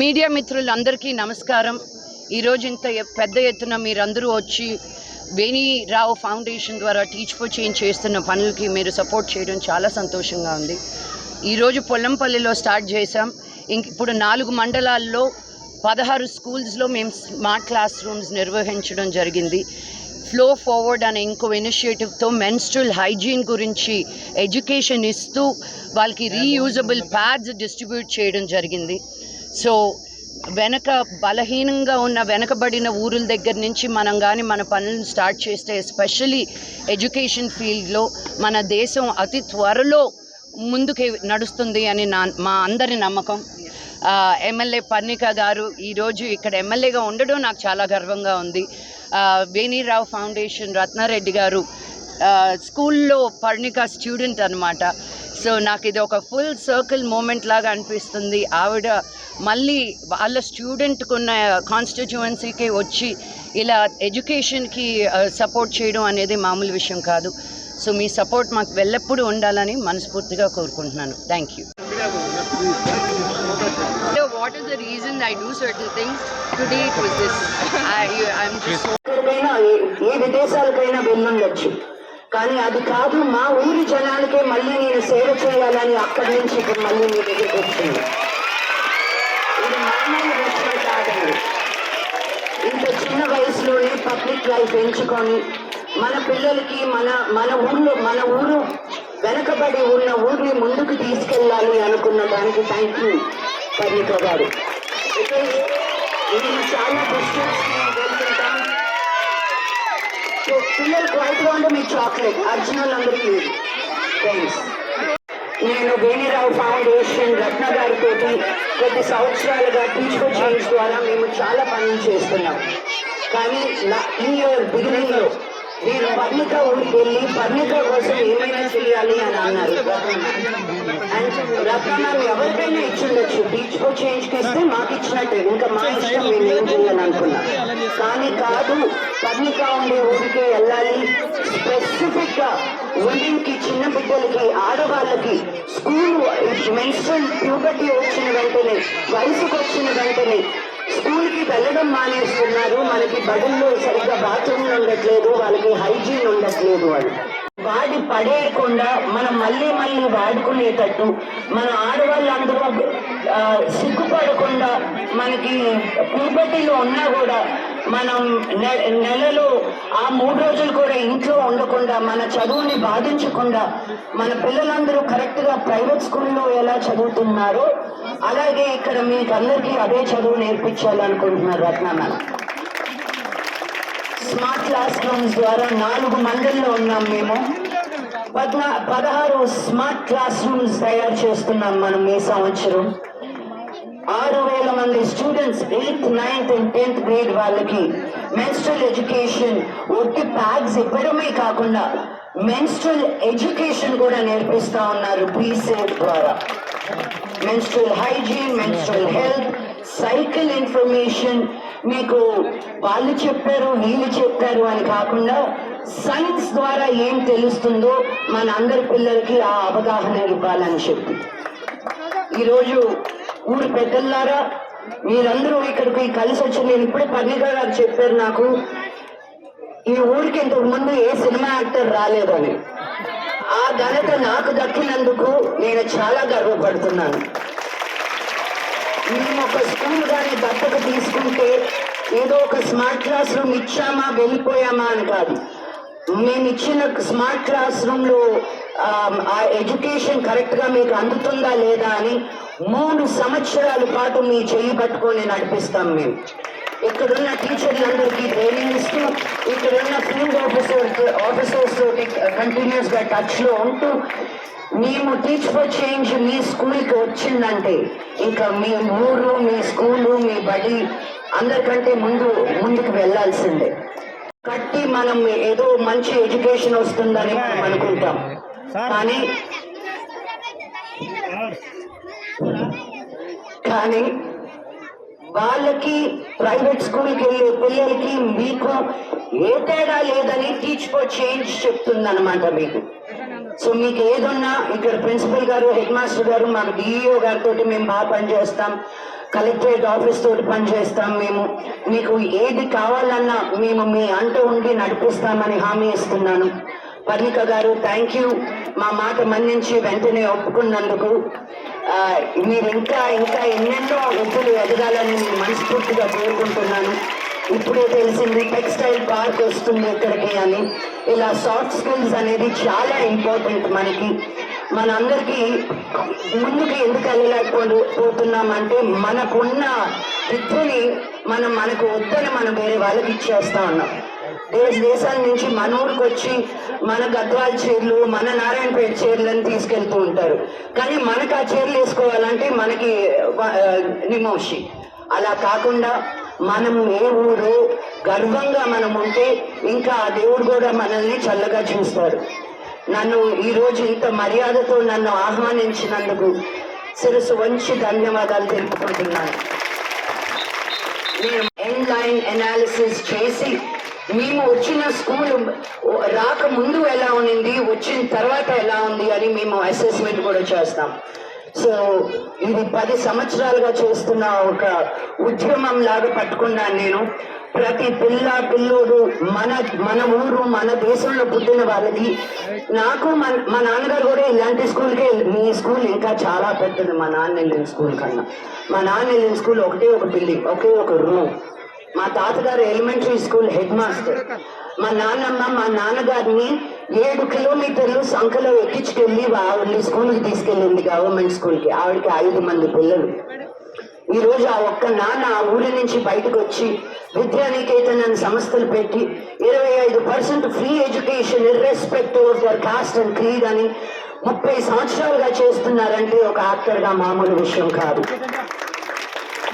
Media మిత్రులందరికీ నమస్కారం. ఈరోజు ఇంత పెద్ద ఎత్తున మీరందరూ వచ్చి వేణిరావు ఫౌండేషన్ ద్వారా టీచ్ ఫర్ చేంజ్ చేస్తున్న పనులకి మీరు సపోర్ట్ చేయడం చాలా సంతోషంగా ఉంది. ఈరోజు పొల్లంపల్లిలో స్టార్ట్ చేసాం ఇంక ఇప్పుడు నాలుగు మండలాల్లో పదహారు స్కూల్స్లో మేము స్మార్ట్ క్లాస్ రూమ్స్ నిర్వహించడం జరిగింది. ఫ్లో ఫార్వర్డ్ అనే ఇంకో ఇనిషియేటివ్తో మెన్స్ట్రల్ హైజీన్ గురించి ఎడ్యుకేషన్ ఇస్తూ వాళ్ళకి రీయూజబుల్ ప్యాడ్స్ డిస్ట్రిబ్యూట్ చేయడం జరిగింది. సో వెనక బలహీనంగా ఉన్న వెనకబడిన ఊరుల దగ్గర నుంచి మనం కానీ మన పనులను స్టార్ట్ చేస్తే ఎస్పెషలీ ఎడ్యుకేషన్ ఫీల్డ్లో మన దేశం అతి త్వరలో ముందుకు నడుస్తుంది అని నా మా అందరి నమ్మకం. ఎమ్మెల్యే పర్ణిక గారు ఈరోజు ఇక్కడ ఎమ్మెల్యేగా ఉండడం నాకు చాలా గర్వంగా ఉంది. వేణిరావు వేణీరావు ఫౌండేషన్ రత్నారెడ్డి గారు స్కూల్లో పర్ణిక స్టూడెంట్ అనమాట సో నాకు ఇది ఒక ఫుల్ సర్కిల్ మూమెంట్ లాగా అనిపిస్తుంది. ఆవిడ మళ్ళీ వాళ్ళ స్టూడెంట్కున్న కాన్స్టిట్యువెన్సీకి వచ్చి ఇలా ఎడ్యుకేషన్కి సపోర్ట్ చేయడం అనేది మామూలు విషయం కాదు. సో మీ సపోర్ట్ మాకు వెళ్ళెప్పుడు ఉండాలని మనస్ఫూర్తిగా కోరుకుంటున్నాను. Thank you reason I do certain things? Today it was this. I, I'm just ఎక్కడికైనా ఏ- ఏ విదేశాలకైనా వెళ్ళుండొచ్చు కానీ అది కాదు మా ఊరి జనాలకే మళ్ళీ నేను సేవ చేయాలని అక్కడి నుంచి ఇప్పుడు మళ్ళీ మీ దగ్గరికి వచ్చింది ఇది మామూలు విషయం కాదండి ఇంత చిన్న పబ్లిక్ లైఫ్ ఎంచుకొని మన పిల్లలకి మన మన ఊర్లో మన ఊరు వెనకబడి ఉన్న ఊరిని ముందుకు తీసుకెళ్ళాలి అనుకున్న దానికి థ్యాంక్ యూ కర్ణిక గారు ఇది చాలా డిస్టెన్స్ వెళ్తుంటాం సో పిల్లలకు వైట్గా ఉంటే మీ చాక్లెట్ అర్జునులందరికీ థ్యాంక్స్ నేను వేణిరావు ఫౌండేషన్ రత్న గారితో కొద్ది సంవత్సరాలుగా టీచర్ ఫర్ చేంజ్ ద్వారా మేము చాలా పనులు చేస్తున్నాం. కానీ నా- ఈ ఇయర్ బిగినింగ్లో నేను పర్ణిక ఊరికి వెళ్ళి పర్ణిక కోసం ఏమైనా చేయాలి అని అన్నారు. అండ్ రత్న మ్యామ్ ఎవరికైనా ఇచ్చిండొచ్చు. టీచ్ ఫర్ చేంజ్కి ఇస్తే మాకు ఇచ్చినట్టే. ఇంకా మా ఇష్టం మేము ఏం చేయాలనుకున్నా కానీ కాదు పర్ణిక ఉండే ఊరికే వెళ్ళాలి. స్పెసిఫిక్గా ఉమెన్కి చిన్న బిడ్డలకి ఆడవాళ్ళకి స్కూల్ మెన్స్ట్రల్ ప్యూబర్టీ వచ్చిన వెంటనే వయసుకు వచ్చిన వెంటనే స్కూల్కి వెళ్ళడం మానేస్తున్నారు. మనకి బడుల్లో సరిగ్గా బాత్రూమ్లు ఉండట్లేదు. వాళ్ళకి హైజీన్ ఉండట్లేదు అని. వాడి పడేయకుండా మనం మళ్ళీ మళ్ళీ వాడుకునేటట్టు మన ఆడవాళ్ళందరూ సిగ్గుపడకుండా మనకి పూపటిలో ఉన్నా కూడా మనం నె- నెలలో ఆ మూడు రోజులు కూడా ఇంట్లో ఉండకుండా మన చదువుని బాధించకుండా మన పిల్లలందరూ కరెక్ట్గా ప్రైవేట్ స్కూల్లో ఎలా చదువుతున్నారో అలాగే ఇక్కడ మీకు అందరికీ అదే చదువు నేర్పించాలనుకుంటున్నారు Ratna madam. Smart class rooms ద్వారా నాలుగు మండల్లో ఉన్నాం మేము. పద్నా పదహారు స్మార్ట్ క్లాస్ రూమ్స్ తయారు చేస్తున్నాం మనం ఈ సంవత్సరం. ఆరు వేల మంది students eighth ninth and tenth grade వాళ్ళకి మెన్స్ట్రల్ ఎడ్యుకేషన్ ఒట్టి ప్యాగ్స్ ఇవ్వడమే కాకుండా మెన్స్ట్రల్ ఎడ్యుకేషన్ కూడా నేర్పిస్తా ఉన్నారు ప్రీసేఫ్ ద్వారా. Menstrual hygiene menstrual health cycle information మీకు వాళ్ళు చెప్పారు వీళ్ళు చెప్పారు అని కాకుండా సైన్స్ ద్వారా ఏం తెలుస్తుందో మన అందరి పిల్లలకి ఆ అవగాహన ఇవ్వాలని చెప్పి. ఈరోజు ఊరు పెద్దలారా మీరందరూ ఇక్కడికి కలిసి వచ్చి నేను ఇప్పుడే పర్ణిక గారు చెప్పారు నాకు ఈ ఊరికి ఇంతకు ముందు ఏ సినిమా యాక్టర్ రాలేదని. ఆ ఘనత నాకు దక్కినందుకు నేను చాలా గర్వపడుతున్నాను. మేము ఒక స్కూల్ కానీ దత్తత తీసుకుంటే ఏదో ఒక స్మార్ట్ క్లాస్ రూమ్ ఇచ్చామా వెళ్ళిపోయామా అని కాదు. మేము ఇచ్చిన స్మార్ట్ క్లాస్ రూమ్లో ఆ, ఆ ఎడ్యుకేషన్ కరెక్ట్గా మీకు అందుతుందా లేదా అని మూడు సంవత్సరాల పాటు మీ చెయ్యి పట్టుకొని నడిపిస్తాం మేము. ఇక్కడున్న టీచర్లందరికీ ట్రైనింగ్ ఇస్తూ ఇక్కడున్న ఫీల్డ్ ఆఫీసర్ ఆఫీసర్స్ తోటి కంటిన్యూస్గా టచ్లో ఉంటూ మేము టీచ్ ఫర్ చేంజ్ మీ స్కూల్కి వచ్చిందంటే ఇంకా మీ ఊరు మీ స్కూలు మీ బడి అందరికంటే ముందు ముందుకు వెళ్ళాల్సిందే. కట్టి మనం ఏదో మంచి ఎడ్యుకేషన్ వస్తుందని మనం అనుకుంటాం. కానీ కానీ వాళ్ళకి ప్రైవేట్ స్కూల్కి వెళ్ళే పిల్లలకి మీకు ఏ తేడా లేదని టీచ్ ఫర్ చేంజ్ చెప్తుందనమాట మీకు. సో మీకు ఏదున్నా ఇక్కడ ప్రిన్సిపల్ గారు హెడ్ మాస్టర్ గారు మాకు డిఈఓ గారితో మేము బాగా పనిచేస్తాం. కలెక్టరేట్ ఆఫీస్ తోటి పనిచేస్తాం మేము. మీకు ఏది కావాలన్నా మేము మీ అంటూ ఉండి నడిపిస్తామని హామీ ఇస్తున్నాను. పర్ణిక గారు థ్యాంక్ యూ మా మాట మన్నించి వెంటనే ఒప్పుకున్నందుకు మీరు ఇంకా ఇంకా ఎన్నెన్నో ఎత్తులు ఎదగాలని నేను మనస్ఫూర్తిగా కోరుకుంటున్నాను. ఇప్పుడే తెలిసింది టెక్స్టైల్ పార్క్ వస్తుంది ఇక్కడికి అని. ఇలా సాఫ్ట్ స్కిల్స్ అనేది చాలా ఇంపార్టెంట్ మనకి. మనందరికీ ముందుకు ఎందుకు వెళ్ళలేకపోతు పోతున్నామంటే మనకున్న విద్యని మనం మనకు వద్దని మనం వేరే వాళ్ళకి ఇచ్చేస్తా ఉన్నాం. దేశ దేశాల నుంచి మన ఊరికి వచ్చి మన గద్వాల చీరలు మన నారాయణపేట చీరలను తీసుకెళ్తూ ఉంటారు. కానీ మనకు ఆ చీరలు వేసుకోవాలంటే మనకి నిమోషి. అలా కాకుండా మనం ఏ ఊరు గర్వంగా మనం ఉంటే ఇంకా ఆ దేవుడు కూడా మనల్ని చల్లగా చూస్తారు నన్ను ఈ రోజు ఇంత మర్యాదతో నన్ను ఆహ్వానించినందుకు శిరసు వంచి ధన్యవాదాలు తెలుపుకుంటున్నాను. నేను ఎండ్ లైన్ ఎనాలిసిస్ చేసి మేము వచ్చిన స్కూల్ రాక ముందు ఎలా ఉన్నింది వచ్చిన తర్వాత ఎలా ఉంది అని మేము అసెస్మెంట్ కూడా చేస్తాం. సో ఇది పది సంవత్సరాలుగా చేస్తున్న ఒక ఉద్యమం లాగా పట్టుకున్నాను నేను. ప్రతి పిల్ల పిల్లోడు మన మన ఊరు మన దేశంలో పుట్టిన వాళ్ళకి నాకు మన మా నాన్నగారు కూడా ఇలాంటి స్కూల్కే మీ స్కూల్ ఇంకా చాలా పెద్దది. మా నాన్న వెళ్ళిన స్కూల్ కన్నా. మా నాన్న వెళ్ళిన స్కూల్ ఒకటే ఒక బిల్డింగ్ ఒకే ఒక రూమ్. మా తాతగారు ఎలిమెంటరీ స్కూల్ హెడ్ మాస్టర్ మా నాన్నమ్మ మా నాన్నగారిని ఏడు కిలోమీటర్లు సంఖలో ఎక్కించుకెళ్ళి ఆవిడని స్కూల్కి తీసుకెళ్ళింది గవర్నమెంట్ స్కూల్కి ఆవిడకి ఐదు మంది పిల్లలు. ఈ రోజు ఆ ఒక్క నాన్న ఆ ఊరి నుంచి బయటకు వచ్చి విద్యానికేతన్ సంస్థలు పెట్టి ఇరవై ఐదు percent free education irrespective of their caste and creed అని ముప్పై సంవత్సరాలుగా చేస్తున్నారంటే ఒక యాక్టర్గా మామూలు విషయం కాదు.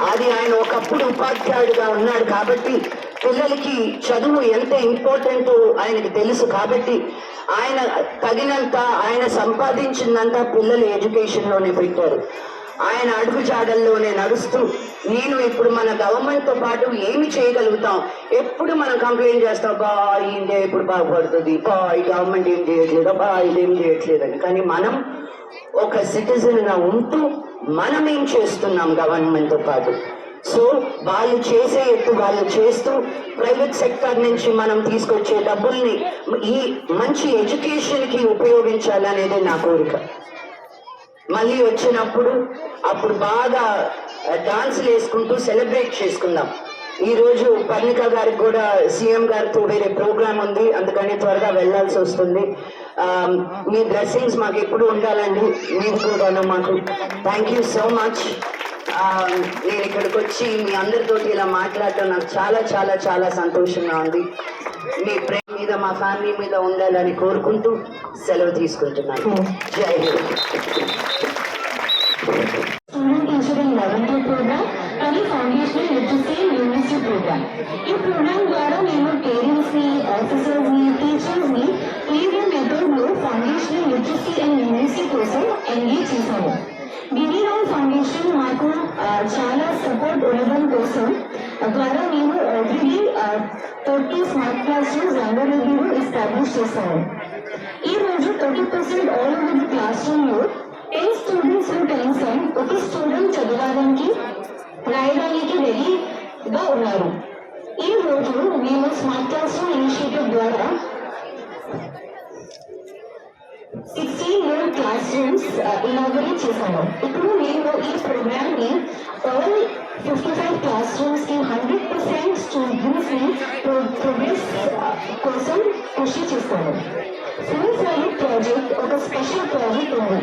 అది ఆయన ఒకప్పుడు ఉపాధ్యాయుడిగా ఉన్నాడు కాబట్టి పిల్లలకి చదువు ఎంత ఇంపార్టెంట్ ఆయనకి తెలుసు కాబట్టి ఆయన తగినంత ఆయన సంపాదించిందంత పిల్లలు ఎడ్యుకేషన్లోనే పెట్టారు. ఆయన అడుగుజాడల్లోనే నడుస్తూ నేను ఇప్పుడు మన గవర్నమెంట్తో పాటు ఏమి చేయగలుగుతాం? ఎప్పుడు మనం కంప్లైంట్ చేస్తాం బా ఈ ఇండియా ఎప్పుడు బాగుపడుతుంది బా ఈ గవర్నమెంట్ ఏం చేయట్లేదు బా ఇదేం చేయట్లేదని. కానీ మనం ఒక సిటిజన్గా ఉంటూ మనం ఏం చేస్తున్నాం గవర్నమెంట్తో పాటు? సో వాళ్ళు చేసే ఎత్తు వాళ్ళు చేస్తూ ప్రైవేట్ సెక్టర్ నుంచి మనం తీసుకొచ్చే డబ్బుల్ని ఈ మంచి ఎడ్యుకేషన్కి ఉపయోగించాలనేది నా కోరిక. మళ్ళీ వచ్చినప్పుడు అప్పుడు బాగా డాన్సులు వేసుకుంటూ సెలబ్రేట్ చేసుకుందాం. ఈ రోజు పర్ణిక గారికి కూడా సీఎం గారితో వేరే ప్రోగ్రామ్ ఉంది. అందుకని త్వరగా వెళ్ళాల్సి వస్తుంది. మీ బ్లెస్సింగ్స్ మాకు ఎప్పుడు ఉండాలండి. మీకు కూడాను మాకు. థ్యాంక్ యూ సో మచ్ నేను ఇక్కడికి వచ్చి మీ అందరితోటి ఇలా మాట్లాడటం నాకు చాలా చాలా చాలా సంతోషంగా ఉంది. మీ ప్రేమ మీద మా ఫ్యామిలీ మీద ఉండాలని కోరుకుంటూ సెలవు తీసుకుంటున్నాను. Jai Hind student teacher in eleventh program కానీ ఫౌండేషనల్ లిటరసీ యూనివర్సిటీ ప్రోగ్రామ్ ఈ ప్రోగ్రామ్ ద్వారా నేను పేరెంట్స్ని ఆఫీసర్స్ని టీచర్స్ని క్లియర్ మెథడ్లో ఫౌండేషనల్ లిటరసీ అండ్ యూనివర్సిటీ కోసం ఎంగేజ్ చేశాను గిరిరామ్ ఫౌండేషన్ మాకు ఆ, చాలా సపోర్ట్ ఇవ్వడం కోసం ద్వారా నేను already thirty smart class rooms రంగారెడ్డిలో establish చేశాను ఈ రోజు thirty percent all over the class రూమ్లో టెన్ స్టూడెంట్స్ కనీసం ఒక స్టూడెంట్ చదవడానికి రాయడానికి రెడీగా ఉన్నారు ఈ రోజు మేము స్మార్ట్ క్లాస్ రూమ్ ఇనిషియేటివ్ ద్వారా sixteen more class rooms inaugurate చేశాను ఇప్పుడు నేను ఈ ప్రోగ్రామ్ని ఆల్ ఫిఫ్టీ ఫైవ్ క్లాస్ రూమ్స్కి హండ్రెడ్ పర్సెంట్ స్టూడెంట్స్ని ప్రోగ్రెస్ కోసం కృషి చేస్తాను ఫుల్ ఫ్లైట్ ప్రాజెక్ట్ ఒక స్పెషల్ ప్రాజెక్ట్ ఉంది.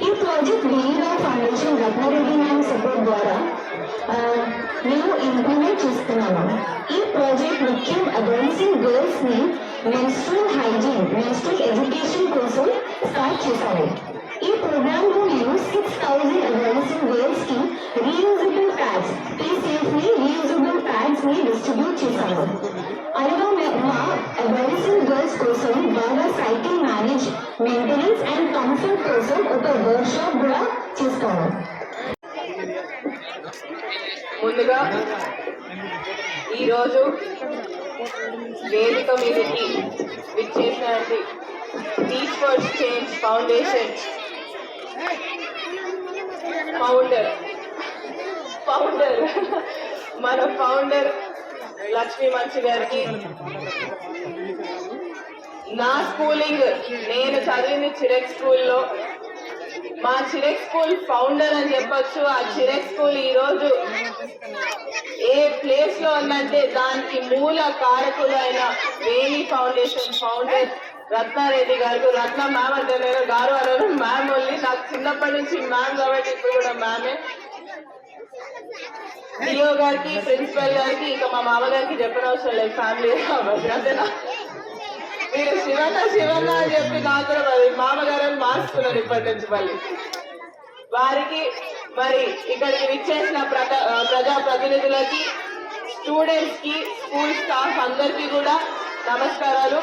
ఈ project Veera foundation Ratnareddy ma'am support ద్వారా ఆ, మేము చేస్తున్నాను. ఈ ప్రాజెక్ట్ ముఖ్యం అడ్వాన్సింగ్ గర్ల్స్ని మెన్స్ట్రల్ హైజీన్ మెన్స్ట్రల్ ఎడ్యుకేషన్ కోసం స్టార్ట్ చేశాము ఈ ప్రోగ్రామ్లో నేను సిక్స్ థౌసండ్ అడ్వాన్సింగ్ గర్ల్స్కి రీయూజబుల్ ప్యాడ్స్ ఈ ని రీయూజబుల్ ప్యాడ్స్ని డిస్ట్రిబ్యూట్ చేశాను అలాగా మా అడ్వాన్సింగ్ గర్ల్స్ కోసం బాగా cycle manage maintenance and comfort కోసం ఒక వర్క్ షాప్ కూడా చేస్తాను ముందుగా ఈరోజు వేదిక మీదకి విచ్చేసినటువంటి teach for change foundation founder founder మన ఫౌండర్ లక్ష్మీ మంచి గారికి నా స్కూలింగ్ నేను చదివింది చిరక్ స్కూల్లో మా చిరెక్ స్కూల్ ఫౌండర్ అని చెప్పొచ్చు. ఆ చిరెక్ స్కూల్ ఈ రోజు ఏ ప్లేస్లో ఉందంటే దానికి మూల కారకులైన వేణి ఫౌండేషన్ ఫౌండర్ రత్నారెడ్డి గారు రత్న మ్యామ్ అంటే నేను గారు అన్నారు మ్యామ్ ఓన్లీ నాకు చిన్నప్పటి నుంచి మ్యామ్ కాబట్టి ఇప్పుడు కూడా మ్యామే. డిఓ గారికి ప్రిన్సిపల్ గారికి ఇక మా మామగారికి చెప్పనవసరం లేదు. ఫ్యామిలీ కాబట్టి అంతేనా మీరు శివన్న శివన్న అని చెప్పి నాకు కూడా మరి మామగారని మార్చుకున్నారు ఇప్పటి నుంచి మళ్ళీ. వారికి మరి ఇక్కడికి విచ్చేసిన ప్రజా ప్రజా ప్రతినిధులకి స్టూడెంట్స్కి స్కూల్ స్టాఫ్ అందరికీ కూడా నమస్కారాలు.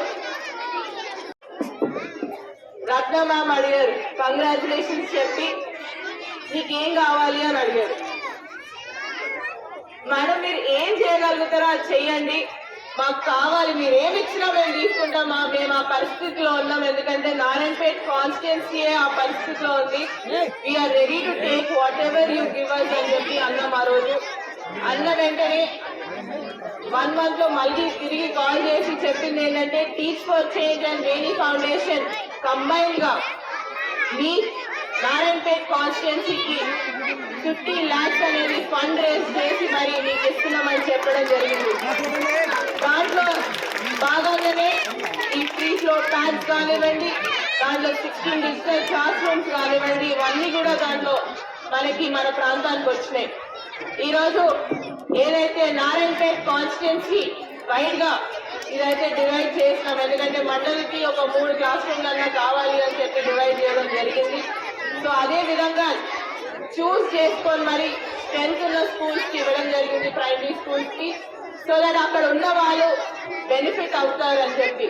రత్న మ్యామ్ అడిగారు కంగ్రాచులేషన్స్ చెప్పి నీకేం కావాలి అని అడిగారు. మేడం మీరు ఏం చేయగలుగుతారో అది చెయ్యండి. మాకు కావాలి మీరు ఏమి ఇచ్చినా మేము తీసుకుంటాం మా మేము ఆ పరిస్థితిలో ఉన్నాం. ఎందుకంటే నారాయణపేట్ కాన్స్టిట్యున్సీ ఆ పరిస్థితిలో ఉంది. We're ready to take whatever you give us అని చెప్పి అన్నాం ఆ రోజు. అన్న వెంటనే వన్ మంత్లో మళ్ళీ తిరిగి కాల్ చేసి చెప్పింది ఏంటంటే teach for change and Veni foundation కంబైన్గా మీ నారాయణపేట్ కాన్స్టిట్యున్సీకి ఫిఫ్టీ ల్యాక్స్ అనేది ఫండ్ రేస్ చేసి మరి మీకు ఇస్తున్నామని చెప్పడం జరిగింది. దాంట్లో భాగంగానే ఈ ఫ్రీ ఫ్లోర్ ప్యాడ్స్ కానివ్వండి దాంట్లో సిక్స్టీన్ డిజిటల్ క్లాస్ రూమ్స్ కానివ్వండి ఇవన్నీ కూడా దాంట్లో మనకి మన ప్రాంతానికి వచ్చినాయి. ఈరోజు ఏదైతే నారాయణపేట్ కాన్స్టిట్యున్సీ వైడ్గా ఇదైతే డివైడ్ చేస్తాం ఎందుకంటే మండలికి ఒక మూడు క్లాస్ రూమ్లన్నా కావాలి అని చెప్పి డివైడ్ చేయడం జరిగింది. సో అదే విధంగా చూస్ చేసుకొని మరి స్ట్రెంత్ ఉన్న స్కూల్స్కి ఇవ్వడం జరిగింది ప్రైమరీ స్కూల్స్కి సో దట్ అక్కడ ఉన్న వాళ్ళు బెనిఫిట్ అవుతారు అని చెప్పి.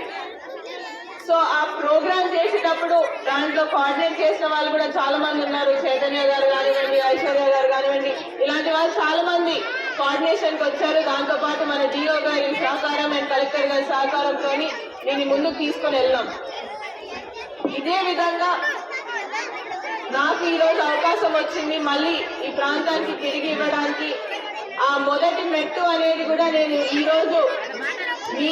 సో ఆ ప్రోగ్రామ్ చేసేటప్పుడు దాంట్లో కోఆర్డినేట్ చేసిన వాళ్ళు కూడా చాలా మంది ఉన్నారు. చైతన్య గారు కానివ్వండి ఐశ్వర్య గారు కానివ్వండి ఇలాంటి వాళ్ళు చాలా మంది కోఆర్డినేషన్కి వచ్చారు. దాంతో పాటు మన డిఓ గారి సహకారం అండ్ కలెక్టర్ గారి సహకారంతో దీన్ని ముందుకు తీసుకొని వెళ్ళాం. ఇదే విధంగా నాకు ఈరోజు అవకాశం వచ్చింది. మళ్ళీ ఈ ప్రాంతానికి తిరిగి ఇవ్వడానికి ఆ మొదటి మెట్టు అనేది కూడా నేను ఈ రోజు మీ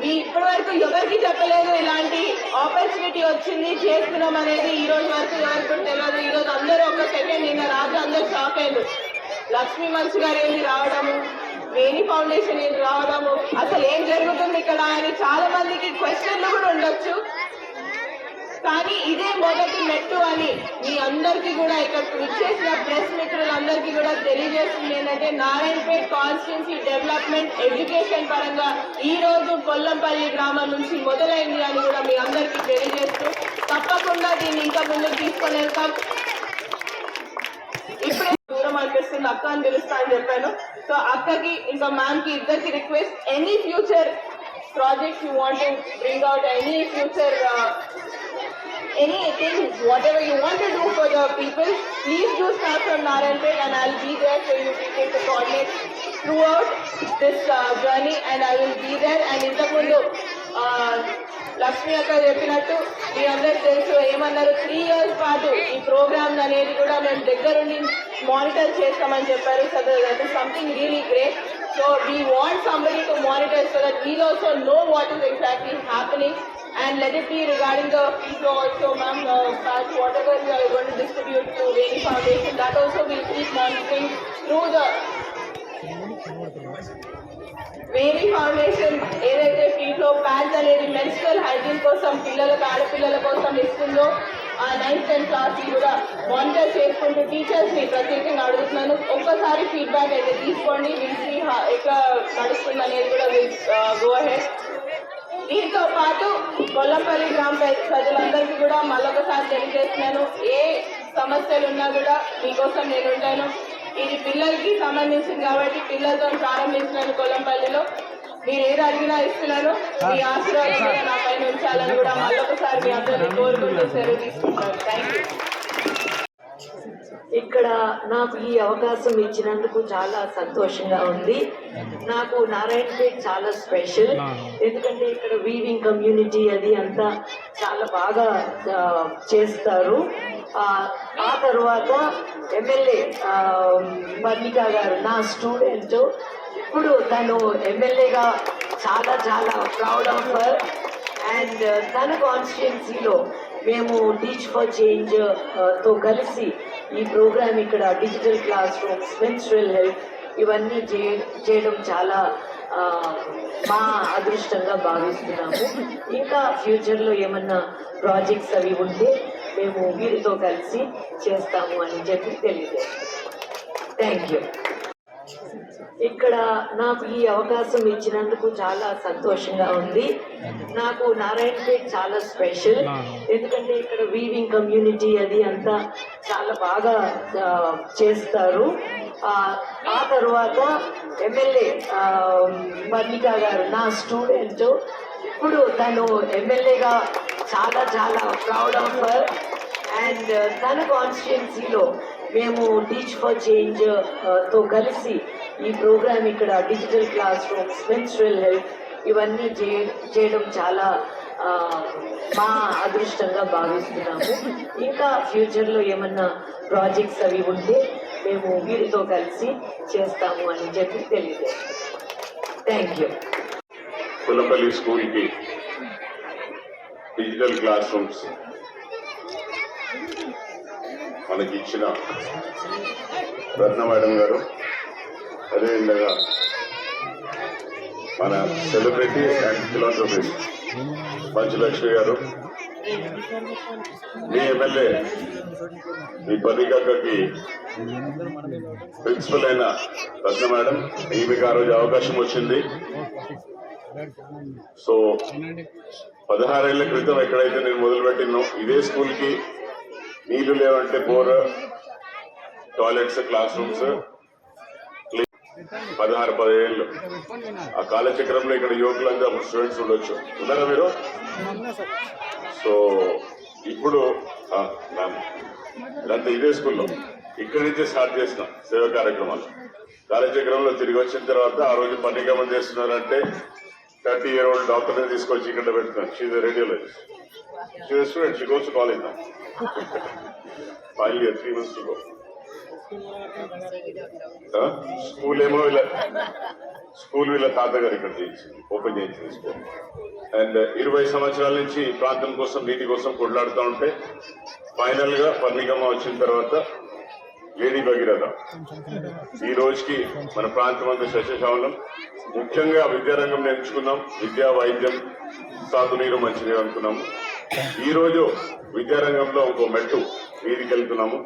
మీ ఇప్పటి వరకు ఎవరికి చెప్పలేదు. ఇలాంటి ఆపర్చునిటీ వచ్చింది చేస్తున్నాం అనేది ఈ రోజు వరకు ఎవరికి తెలియదు. ఈ రోజు అందరూ ఒక సెకండ్ నిన్న రాజు అందరూ షాక్ అయ్యారు. లక్ష్మీ మంచు గారు ఏంటి రావడము? వేణి ఫౌండేషన్ ఏంటి రావడము? అసలు ఏం జరుగుతుంది ఇక్కడ అని చాలా మందికి క్వశ్చన్లు కూడా ఉండొచ్చు. కానీ ఇదే మొదటి మెట్టు అని మీ అందరికీ కూడా ఇక్కడ ఇచ్చేసిన ప్రెస్ మిత్రులందరికీ కూడా తెలియజేస్తుంది. ఏంటంటే నారాయణపేట్ కాన్స్టిట్యున్సీ డెవలప్మెంట్ ఎడ్యుకేషన్ పరంగా ఈ రోజు కొల్లంపల్లి గ్రామం నుంచి మొదలైంది అని కూడా మీ అందరికీ తెలియజేస్తూ తప్పకుండా దీన్ని ఇంకా ముందుకు తీసుకొని వెళ్తాం. ఇప్పుడే దూరం అనిపిస్తుంది అక్క అని పిలుస్తా అని చెప్పాను. సో అక్కకి ఇంకా మ్యామ్కి ఇద్దరికి request any future project you want to bring out any future anything, whatever you want to do for the people, please do start from Narayanpet and I'll be there for you to take the coordinates throughout this uh, journey and I will be there and ఇంతకుముందు uh, Lakshmi అక్క చెప్పినట్టు మీ అందరికి తెలుసు ఏమన్నారు three years పాటు ఈ programme అనేది కూడా మేము దగ్గరుండి మానిటర్ చేస్తామని చెప్పారు so that is something really great so we want somebody to monitor so that we'll also know what is exactly happening and let it be regarding the fee flow also, ma'am, uh, as whatever we are going to distribute to Veni Foundation, that also will keep monitoring through the vary foundation ఏదైతే ఫీట్లో pads అనేది menstrual hygiene కోసం పిల్లలకు ఆడపిల్లల కోసం ఇస్తుందో ఆ ninth tenth class కూడా మానిటర్ చేసుకుంటూ టీచర్స్ని ప్రత్యేకంగా అడుగుతున్నాను ఒక్కసారి ఫీడ్బ్యాక్ అయితే తీసుకోండి విసి ఎట్లా నడుస్తుంది అనేది కూడా గో అహెడ్ దీంతో పాటు కొల్లంపల్లి గ్రామ ప్ర- ప్రజలందరికీ కూడా మళ్ళొకసారి తెలియజేస్తున్నాను. ఏ సమస్యలు ఉన్నా కూడా మీకోసం నేను ఉంటాను ఇది పిల్లలకి సంబంధించింది కాబట్టి పిల్లలతో ప్రారంభించినాను కొల్లంపల్లిలో. మీరు ఏది అడిగినా ఇస్తున్నాను. మీ ఆశీర్వాదం నా పైన ఉంచాలని కూడా మళ్ళొకసారి మీ అందరినీ కోరుకుంటూ సెలవు తీసుకుంటాను థ్యాంక్ యూ ఇక్కడ నాకు ఈ అవకాశం ఇచ్చినందుకు చాలా సంతోషంగా ఉంది. నాకు నారాయణపేట్ చాలా స్పెషల్. ఎందుకంటే ఇక్కడ వీవింగ్ కమ్యూనిటీ అది అంతా చాలా బాగా చేస్తారు. ఆ, తర్వాత ఎమ్మెల్యే మల్లిక గారు నా స్టూడెంట్ ఇప్పుడు తను ఎమ్మెల్యేగా చాలా చాలా ప్రౌడ్ ఆఫ్ అండ్ తన కాన్స్టిట్యున్సీలో మేము టీచ్ ఫర్ చేంజ్తో కలిసి ఈ ప్రోగ్రామ్ ఇక్కడ digital class rooms menstrual health ఇవన్నీ చే చేయడం చాలా మా అదృష్టంగా భావిస్తున్నాము. ఇంకా ఫ్యూచర్లో ఏమన్నా ప్రాజెక్ట్స్ అవి ఉంటే మేము వీరితో కలిసి చేస్తాము అని చెప్పి తెలియజేస్తాం థ్యాంక్ యూ ఇక్కడ నాకు ఈ అవకాశం ఇచ్చినందుకు చాలా సంతోషంగా ఉంది. నాకు నారాయణపేట్ చాలా స్పెషల్. ఎందుకంటే ఇక్కడ వీవింగ్ కమ్యూనిటీ అది అంతా చాలా బాగా చేస్తారు. ఆ, ఆ తర్వాత ఎమ్మెల్యే మల్లికా గారు నా స్టూడెంట్ ఇప్పుడు తను ఎమ్మెల్యేగా చాలా చాలా ప్రౌడ్ ఆఫ్ హర్ అండ్ తన కాన్స్టిట్యున్సీలో మేము టీచ్ ఫర్ చేంజ్తో కలిసి ఈ ప్రోగ్రామ్ ఇక్కడ digital class rooms menstrual health ఇవన్నీ చే చేయడం చాలా మా అదృష్టంగా భావిస్తున్నాము. ఇంకా ఫ్యూచర్లో ఏమన్నా ప్రాజెక్ట్స్ అవి ఉంటే మేము వీరితో కలిసి చేస్తాము అని చెప్పి తెలియజేస్తాం థ్యాంక్ యూ పుల్లపల్లి స్కూల్కి డిజిటల్ క్లాస్ రూమ్స్ మనకి ఇచ్చిన రత్న మేడం గారు అదేవిధంగా మన సెలబ్రిటీ అండ్ ఫిలాసఫీ పంచలక్ష్మి గారు మీ ఎమ్మెల్యే మీ పదికక్కకి ప్రిన్సిపల్ అయిన రత్న మేడం మీకు ఆ రోజు అవకాశం వచ్చింది. సో పదహారేళ్ళ క్రితం ఎక్కడైతే నేను మొదలుపెట్టినో ఇదే స్కూల్కి నీళ్ళు లేవంటే బోర్ టాయిలెట్స్ క్లాస్ రూమ్స్ పదహారు పదిహేళ్ళు ఆ కాలచక్రంలో ఇక్కడ యువకులంగా స్టూడెంట్స్ ఉండొచ్చు. ఉన్నారా మీరు? సో ఇప్పుడు మ్యామ్ ఇదంతా ఇదే స్కూల్లో. ఇక్కడి నుంచే స్టార్ట్ చేసిన సేవా కార్యక్రమాలు. కాలచక్రంలో తిరిగి వచ్చిన తర్వాత ఆ రోజు పన్నికమం చేస్తున్నారంటే థర్టీ ఇయర్ ఓల్డ్ డాక్టర్ని తీసుకొచ్చి ఇక్కడ పెడుతున్నాను she's radiologist she's student she goes college నా final year three months go school ఏమో వీళ్ళ స్కూల్ వీళ్ళ తాతగారు ఇక్కడ చేయించింది ఓపెన్ చేయించింది స్కూల్. అండ్ ఇరవై సంవత్సరాల నుంచి ప్రాంతం కోసం నీటి కోసం కొట్లాడుతూ ఉంటే ఫైనల్గా పర్ణికమ్మ వచ్చిన తర్వాత లేడీ భగీరథ. ఈ రోజుకి మన ప్రాంతం అంతా సస్యశామలం ముఖ్యంగా విద్యారంగం నేర్చుకున్నాం విద్యా వైద్యం సాగునీరు మంచిది అనుకున్నాము. ఈ రోజు విద్యారంగంలో ఇంకో మెట్టు వీధికి వెళ్తున్నాము.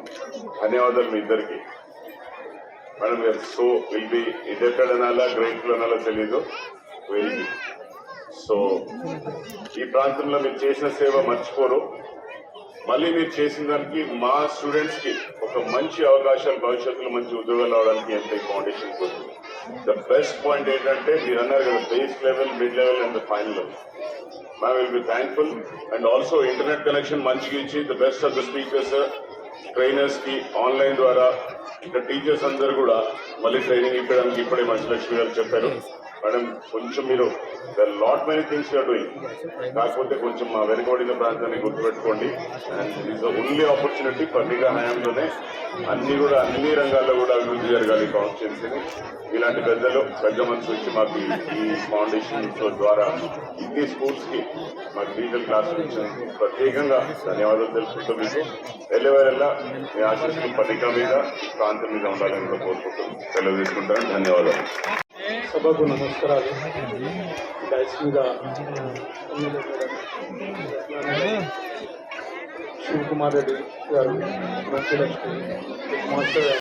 ధన్యవాదాలు మీ ఇద్దరికి. Madam so will be indebted అనాలా గ్రేట్ఫుల్ అనాలా తెలీదు. సో ఈ ప్రాంతంలో మీరు చేసిన సేవ మర్చిపోరు. మళ్ళీ మీరు చేసిన దానికి మా స్టూడెంట్స్కి ఒక మంచి అవకాశాలు భవిష్యత్తులో మంచి ఉద్యోగాలు రావడానికి ఎంత ఫౌండేషన్ పోతుంది ద బెస్ట్ పాయింట్ ఏంటంటే మీరు అన్నారు కదా base level mid level and final level ma'am will be thankful and also internet connection మంచిగా ఇచ్చి the best of the speakers ట్రైనర్స్కి online ద్వారా. ఇంకా టీచర్స్ అందరూ కూడా మళ్ళీ ట్రైనింగ్ ఇవ్వడానికి ఇప్పుడే మంచి లక్ష్మి గారు చెప్పారు. మేడం కొంచెం మీరు lot many things you're doing కాకపోతే కొంచెం మా వెనుకబడిన ప్రాంతాన్ని గుర్తుపెట్టుకోండి. అండ్ ఇస్ ఓన్లీ ఆపర్చునిటీ పత్రికా హయాంలోనే అన్ని కూడా అన్ని రంగాల్లో కూడా అభివృద్ధి జరగాలి కాన్స్టిట్యున్సీని ఇలాంటి పెద్దలు పెద్ద మనసు వచ్చి మాకు ఈ- ఫౌండేషన్ ద్వారా ఇన్ని స్కూల్స్కి మా మాకు డిజిటల్ క్లాస్ ప్రత్యేకంగా ధన్యవాదాలు తెలుసుకుంటూ మీకు. వెళ్ళేవారెల్లా మీ ఆశిస్తున్న పత్రిక మీద ప్రాంతం మీద ఉండాలని కూడా కోరుకుంటూ సెలవు తీసుకుంటాను ధన్యవాదాలు. సభకు నమస్కారాలు డైస్ మీద శివకుమార్ రెడ్డి గారు మంచులక్ష్మి మాస్టర్ గారు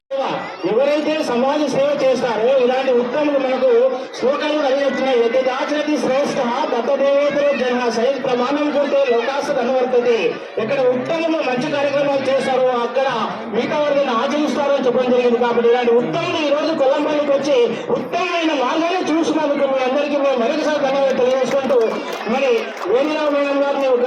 ఎవరైతే సమాజ సేవ చేస్తారో ఇలాంటి ఉత్తములు మనకు శ్లోకాలు కలిగిస్తున్నాయి ఎట్టి దాచరతి శ్రేష్ఠ దత్తదేవేతర జన్మ సైజ్ ప్రమాణం కొంటే లోకాస కనబడుతుంది ఎక్కడ ఉత్తములు మంచి కార్యక్రమాలు చేస్తారో అక్కడ మిగతా వాళ్ళని ఆచరిస్తారో చెప్పడం జరిగింది. కాబట్టి ఇలాంటి ఉత్తములు ఈ రోజు కొల్లంపల్లికి వచ్చి ఉత్తమమైన మార్గాన్ని చూసినందుకు మీ అందరికీ మేము మరొకసారి ధన్యవాదాలు తెలియజేసుకుంటూ మరి వేణురావు మేడం గారిని ఒక